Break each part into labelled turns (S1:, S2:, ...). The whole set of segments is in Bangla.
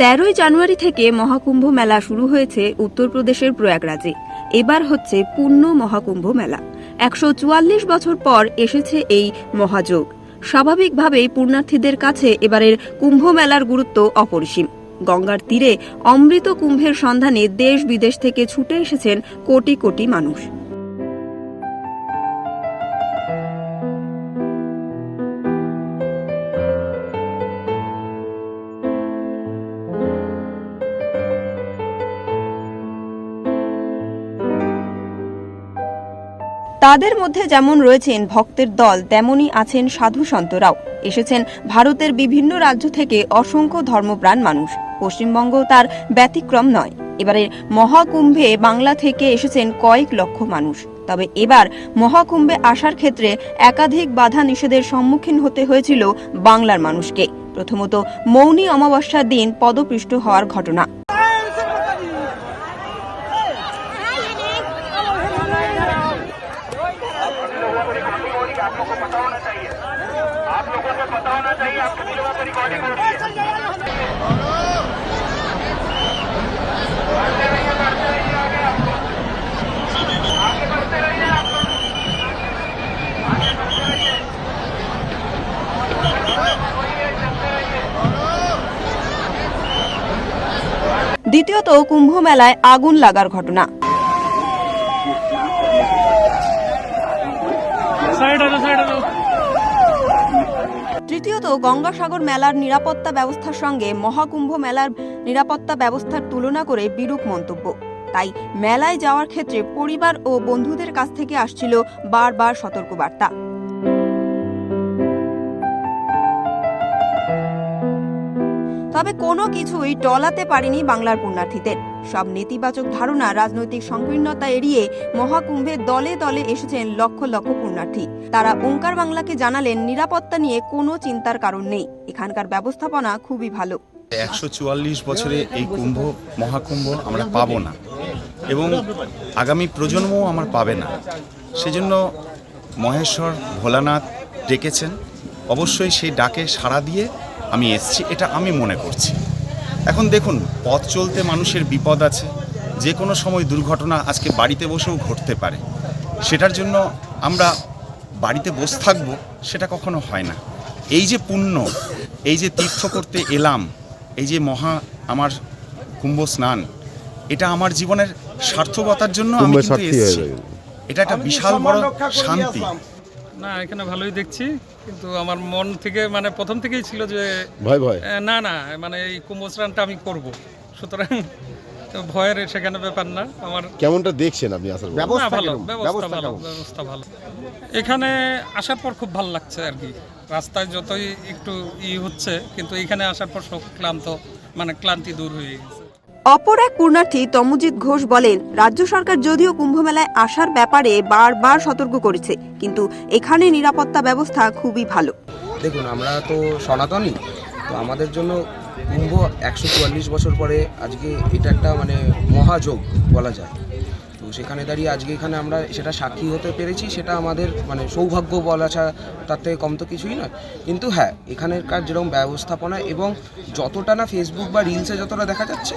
S1: তেরোই জানুয়ারি থেকে মহাকুম্ভ মেলা শুরু হয়েছে উত্তরপ্রদেশের প্রয়াগরাজে। এবার হচ্ছে পূর্ণ মহাকুম্ভ মেলা। একশো চুয়াল্লিশ বছর পর এসেছে এই মহাযোগ। স্বাভাবিকভাবেই পূর্ণার্থীদের কাছে এবারের কুম্ভ মেলার গুরুত্ব অপরিসীম। গঙ্গার তীরে অমৃত কুম্ভের সন্ধানে দেশ বিদেশ থেকে ছুটে এসেছেন কোটি কোটি মানুষ। তাদের মধ্যে যেমন রয়েছেন ভক্তের দল, তেমনই আছেন সাধু সন্তরাও। এসেছেন ভারতের বিভিন্ন রাজ্য থেকে অসংখ্য ধর্মপ্রাণ মানুষ। পশ্চিমবঙ্গ তার ব্যতিক্রম নয়। এবারে মহাকুম্ভে বাংলা থেকে এসেছেন কয়েক লক্ষ মানুষ। তবে এবার মহাকুম্ভে আসার ক্ষেত্রে একাধিক বাধা নিষেধের সম্মুখীন হতে হয়েছিল বাংলার মানুষকে। প্রথমত মৌনী অমাবস্যার দিন পদপৃষ্ট হওয়ার ঘটনা। দ্বিতীয়ত কুম্ভ মেলায় আগুন লাগার ঘটনা
S2: সাইড হলো সাইড হলো
S1: তৃতীয়ত, গঙ্গাসাগর মেলার নিরাপত্তা ব্যবস্থার সঙ্গে মহাকুম্ভ মেলার নিরাপত্তা ব্যবস্থার তুলনা করে বিরূপ মন্তব্য। তাই মেলায় যাওয়ার ক্ষেত্রে পরিবার ও বন্ধুদের কাছ থেকে আসছিল বারবার সতর্কবার্তা। তবে কোনো কিছুই টলাতে পারেনি বাংলার পুণ্যার্থীদের। সব নেতিবাচক ধারণা রাজনৈতিক সংকীর্ণতা এড়িয়ে মহাকুম্ভে দলে দলে এসেছেন লক্ষ লক্ষ পুণ্যার্থী। তারা ওঙ্কার বাংলাকে জানালেন, নিরাপত্তা নিয়ে কোনো চিন্তার কারণ নেই। এখানকার ব্যবস্থাপনা খুবই ভালো।
S3: একশো চুয়াল্লিশ বছরে এই কুম্ভ, মহাকুম্ভ আমরা পাবো না। এবং আগামী প্রজন্মও আমার পাবে না। সেজন্য মহেশ্বর ভোলানাথ ডেকেছেন। অবশ্যই সেই ডাকে সাড়া দিয়ে আমি এসছি, এটা আমি মনে করছি। এখন দেখুন, পথ চলতে মানুষের বিপদ আছে। যে কোনো সময় দুর্ঘটনা আজকে বাড়িতে বসেও ঘটতে পারে। সেটার জন্য আমরা বাড়িতে বসে থাকব সেটা কখনো হয় না। এই যে পুণ্য এই যে তীর্থ করতে এলাম এই যে মহা আমার কুম্ভ স্নান এটা আমার জীবনের সার্থকতার জন্য আমি কিন্তু এসেছি। এটা একটা বিশাল বড় শান্তি।
S2: না এখানে ভালোই দেখছি কিন্তু আমার মন থেকে মানে প্রথম থেকেই ছিল যে
S4: ভয় ভয়।
S2: না না মানে এই কুম্ভ স্নানটা আমি করব। সুতরাং তো ভয়ের সেখানে ব্যাপার না? আমার
S4: কেমনটা দেখছেন আপনি আসার পর?
S2: না, ভালো ব্যবস্থা ভালো ব্যবস্থা ভালো। এখানে আসার পর খুব ভালো লাগছে আর কি। রাস্তায় যতই একটু ই হচ্ছে কিন্তু এখানে আসার পর সব ক্লান্ত মানে ক্লান্তি দূর হয়ে গেছে।
S1: অপর এক পুণ্যার্থী তমজিৎ ঘোষ বলেন রাজ্য সরকার যদিও কুম্ভমেলায় আসার ব্যাপারে বারবার সতর্ক করেছে কিন্তু এখানে নিরাপত্তা ব্যবস্থা খুবই ভালো।
S5: দেখুন আমরা তো সনাতনী তো আমাদের জন্য কুম্ভ একশো চুয়াল্লিশ বছর পরে আজকে এটা একটা মানে মহাযোগ বলা যায়। তো সেখানে দাঁড়িয়ে আজকে এখানে আমরা সেটা সাক্ষী হতে পেরেছি সেটা আমাদের মানে সৌভাগ্য বলা ছাড়া তার থেকে কম তো কিছুই নয়। কিন্তু হ্যাঁ এখানকার যেরকম ব্যবস্থাপনা এবং যতটা না ফেসবুক বা রিলসে যতটা দেখা যাচ্ছে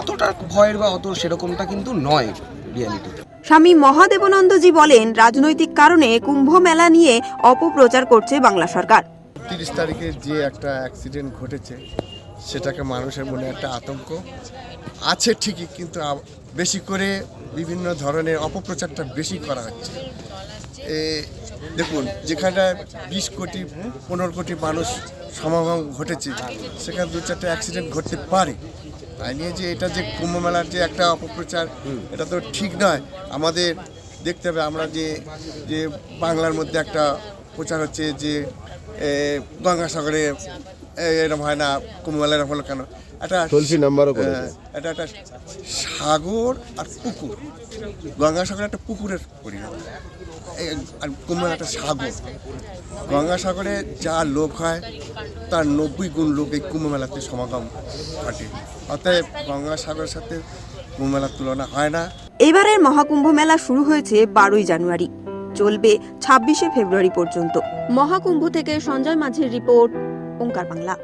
S5: অতটা ভয়ের বা অত সেরকমটা কিন্তু নয় রিয়ালিটিতে
S1: স্বামী মহাদেবানন্দজি বলেন রাজনৈতিক কারণে কুম্ভ মেলা নিয়ে অপপ্রচার করছে বাংলা সরকার।
S6: তিরিশ তারিখে যে একটা অ্যাক্সিডেন্ট ঘটেছে সেটাকে মানুষের মনে একটা আতঙ্ক। আছে ঠিকই কিন্তু বেশি করে বিভিন্ন ধরনের অপপ্রচারটা বেশি করা হচ্ছে। এ, দেখুন যেখানটায় বিশ কোটি পনেরো কোটি মানুষ সমাগম ঘটেছে সেখানে দু চারটে অ্যাক্সিডেন্ট ঘটতে পারে। তাই নিয়ে যে এটা যে কুম্ভ মেলার যে একটা অপপ্রচার এটা তো ঠিক নয়। আমাদের দেখতে হবে আমরা যে যে বাংলার মধ্যে একটা প্রচার হচ্ছে যে গঙ্গাসাগরে এরকম হয় না কুম্ভ মেলা এরকম হলো কেন? একটা
S4: Toll free number ও করেছে।
S6: হ্যাঁ, এটা একটা সাগর আর পুকুর। গঙ্গাসাগর একটা পুকুরের পরিণাম। আর কুম্ভ মেলা একটা সাগর। গঙ্গাসাগরে যা লোক হয় তার নব্বই গুণ লোক এই কুম্ভ মেলাতে সমাগম ঘটে। অতএব গঙ্গাসাগরের সাথে কুম্ভ মেলার তুলনা হয় না।
S1: এবারের মহাকুম্ভ মেলা শুরু হয়েছে বারোই জানুয়ারি। চলবে ছাব্বিশে ফেব্রুয়ারি পর্যন্ত। মহাকুম্ভ থেকে সঞ্জয় মাঝির রিপোর্ট ওঙ্কার বাংলা